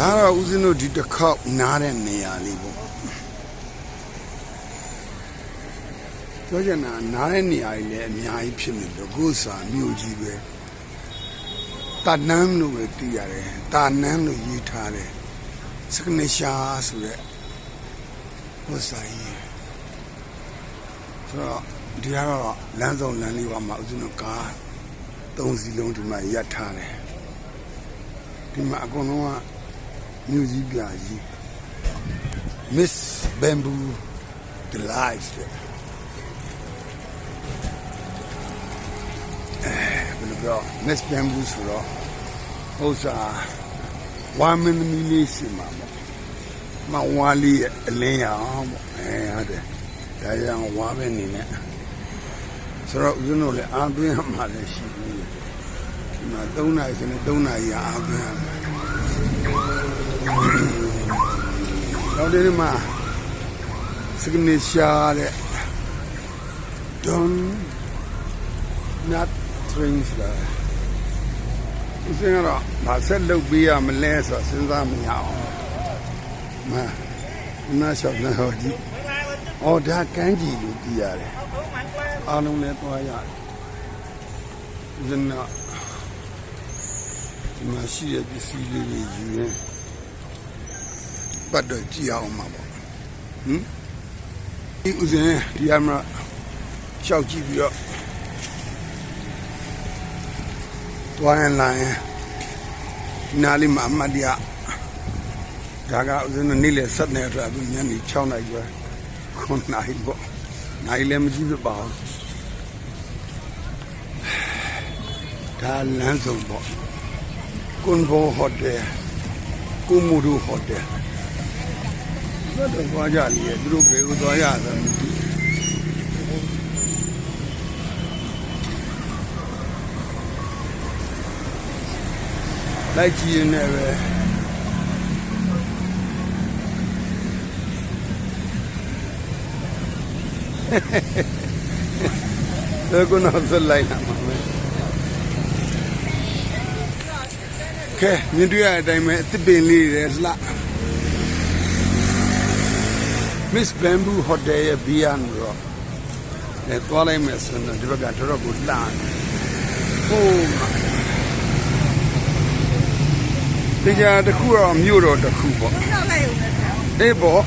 ဒါတော့ဦးဇင်းတို့ဒီတစ်ခေါက်နားတဲ့နေရာလေးပေါ့ပြောချင်တာနားတဲ့နေရာကြီးလည်းအများကြီးဖြစ်နေတော့ကိုယ်စာမြို့ကြီးပဲတာနန်းလို့ပဲသိရတယ်တာနန်းလို့ရေးထားတယ်စကနေရှာဆိုတဲ့ဟိုစာကြီးဆိုတော့ဒီကတော့လမ်းဆောင်လမ်းလေးပါမှာဦးဇင်းတို့ကားသုံးစီးလုံးဒီမှာရပ်ထားတယ်ဒီမှာအကုန်လုံးက မြို့ကြီးပြကြီး Miss Bamboo Delight တဲ့အဲဘယ်လိုပြော Miss Bamboo ဆိုတော့ဥစ္စာဝါမင်းသမီးလေးရှိမှာပေါ့မဝါလေးရဲ့အလင်းရောင်ပေါ့အဲဟုတ်တယ်ဒါကြောင့်ဝါပဲနေနဲ့ဆိုတော့ဦးဇင်းတို့လည်းအားသွင်းရမှာလည်းရှိဘူးဒီမှာ3နာရီဆိုရင်3နာရီအားသွင်းရမှာ တော့ဒီမှာစကနေရှာတဲ့ don't not trains လာဦးစင်ကတော့မဆက်လုပ်ပေးရမလဲဆိုတော့စဉ်းစားမရအောင်မမရှောက်နေဟောဒီအော်ဒါကန်းကြီးလို့ကြည်ရတယ်အားလုံးလည်းသွားရတယ်ဦးစင်က ဒီမှာရှိတဲ့ပစ္စည်းလေးတွေယူရင်ပတ်တော့ကြည့်အောင်မှာပေါ့ဟမ်ဒီဥစဉ်ဒီအမရရှောက်ကြည့်ပြီးတော့တွားရင်လာရင်နားလေးမှာအမှတ်တရဒါကဥစဉ်နေ့လေ7နှစ်အတွက်အခုညနေ6နာရီပဲ9နာရီပေါ့နိုင်လည်းမကြည့်ပြပါဘူးဒါလမ်းဆုံးပေါ့ ကွန်ဘိုဟိုတယ်ကူမူရူဟိုတယ်တော့သွားကြလေသူတို့ဘယ်ကိုသွားရလဲမသိလိုက် ကြည့်နေပဲဒါကနောက်ဆက်လိုက်တာမှာပဲကဲမြင်တွေ့ရတဲ့အတိုင်းပဲအစ်ပင်လေးတွေလှ Miss Bamboo Hotel ရဲ့ဘီယာနော်တော့အဲသွားလိုက်မယ်ဆိုတော့ဒီဘက်ကတော်တော်ကိုလှတယ်ဟိုးမှာဒီကြတစ်ခုတော့မြို့တော်တစ်ခုပေါ့နောက်လိုက်ဦးမယ်ဆရာအေးပေါ့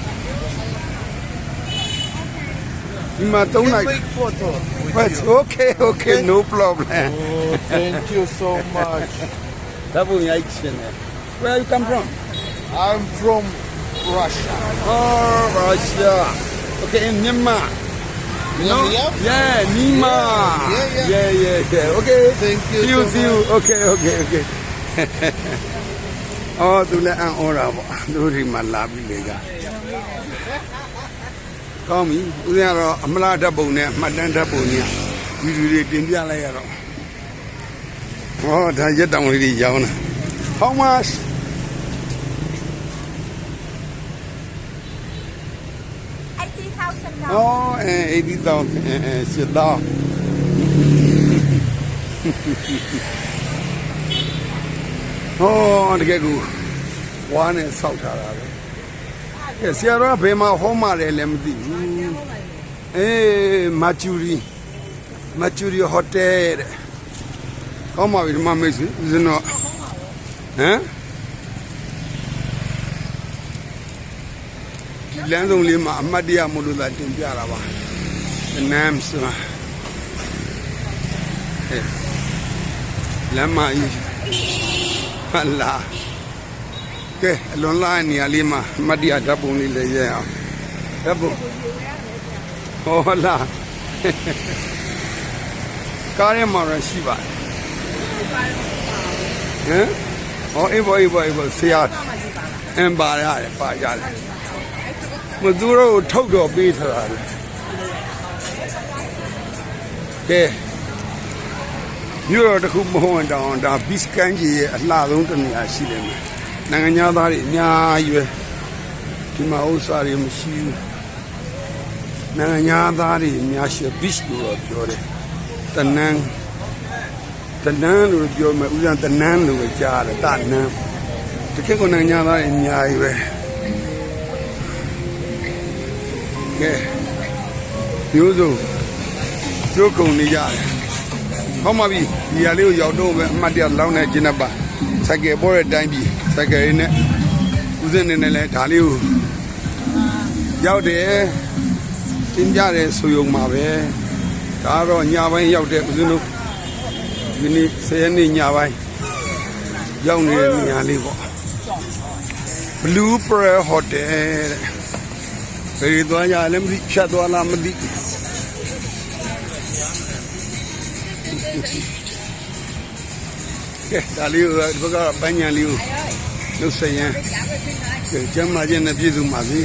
ဒီမှာသုံးလိုက် Quick photo with But you. okay okay no problem Oh, thank you so much. ဒါပုံရိုက်ချင်တယ် Where you come from I'm from Russia. Oh Russia Okay in Myanmar No? Yeah? Yeah, Nima. Yeah, yeah. Yeah, yeah, yeah. Okay. Thank you See you, so see you. Okay, okay, okay. အော်သူလည်းအံ့ဩတာပေါ့သူဒီမှာလာပြီးလေကကောင်းပြီဦးဇင်းကတော့အမလားဓာတ်ပုံနဲ့မှတ်တမ်းဓာတ်ပုံနဲ့ဗီဒီယိုတွေတင်ပြလိုက်ရတော့ Oh, dah je tak boleh dijauh nah. How much? Eighty thousand. Oh, eh, eighty thousand. Eh, eh, sudah. Oh, dekat ku. Wah, ni saut dah lah. Eh, siapa bema homa le lemdi. Eh, Machuri. Machuri hotel. ကောင်းပါပြီဒီမှာမိတ်ဆွေဦးဇင်းတော့ဟမ်ဒီလမ်းဆုံးလေးမှာအမတ်တရမလို့သာတင်ပြတာပါနမ်ဆိုတာအေးလမ်းမကြီးဟလာကဲအလွန်လာနေရာလေးမှာမတ်တရားဓာတ်ပုံလေးလည်းရဲအောင်ဓာတ်ပုံဟောလာကားထဲမှာရရှိပါတယ် ဟမ်ဟောအေးဘောအေးဘောအေးဘောဆရာအမ်ပါရတယ်ပါရတယ်မသူတို့ထုတ်တော့ပေးသလားလေကဲမြို့တော်တစ်ခုမဟုတ်ရင်တောင်ဒါဘစ်ကန်ကြီးရဲ့အလှဆုံးတစ်နေရာရှိတယ်မယ်နိုင်ငံသားတွေအများကြီးပဲဒီမှာဥစ္စာတွေမရှိဘူးနိုင်ငံသားတွေအများရှိဘစ်လို့တော့ပြောတယ်တနန်း တနန်းလို့ပြောမယ်ဥစ္စာတနန်းလို့ပဲကြားတယ်တနန်းတကယ်ကိုနိုင်ငံသားတွေအများကြီးပဲကဲမျိုးစုံကျိုးကုန်နေကြတယ်ဟောမှာပြီဒီဟာလေးကိုရောက်တော့ပဲအမှတ်တရလောင်းနေခြင်းနဲ့ပါစက်ကယ်ပေါ်တဲ့အတိုင်းပြီစက်ကယ်ရင်းနဲ့ဦးစင်းနေနဲ့လဲဒါလေးကိုရောက်တယ်တင်ပြတယ်ဆိုရုံမှာပဲဒါကတော့ညပိုင်းရောက်တဲ့ဦးစင်းတို့ ဒီနေ့10ရက်နေ့ညပိုင်းရောက်နေတဲ့နေရာလေးပေါ့ Blue Pearl Hotel တဲ့ဘယ်သွားကြလဲမသိဖြတ်သွားလားမသိကဲဒါလေးကိုဒီဘက်ကပန်းညာလေးကိုလှုပ်ဆက်ရန်ကဲကျမ်းမာခြင်းနဲ့ပြည့်စုံပါစေ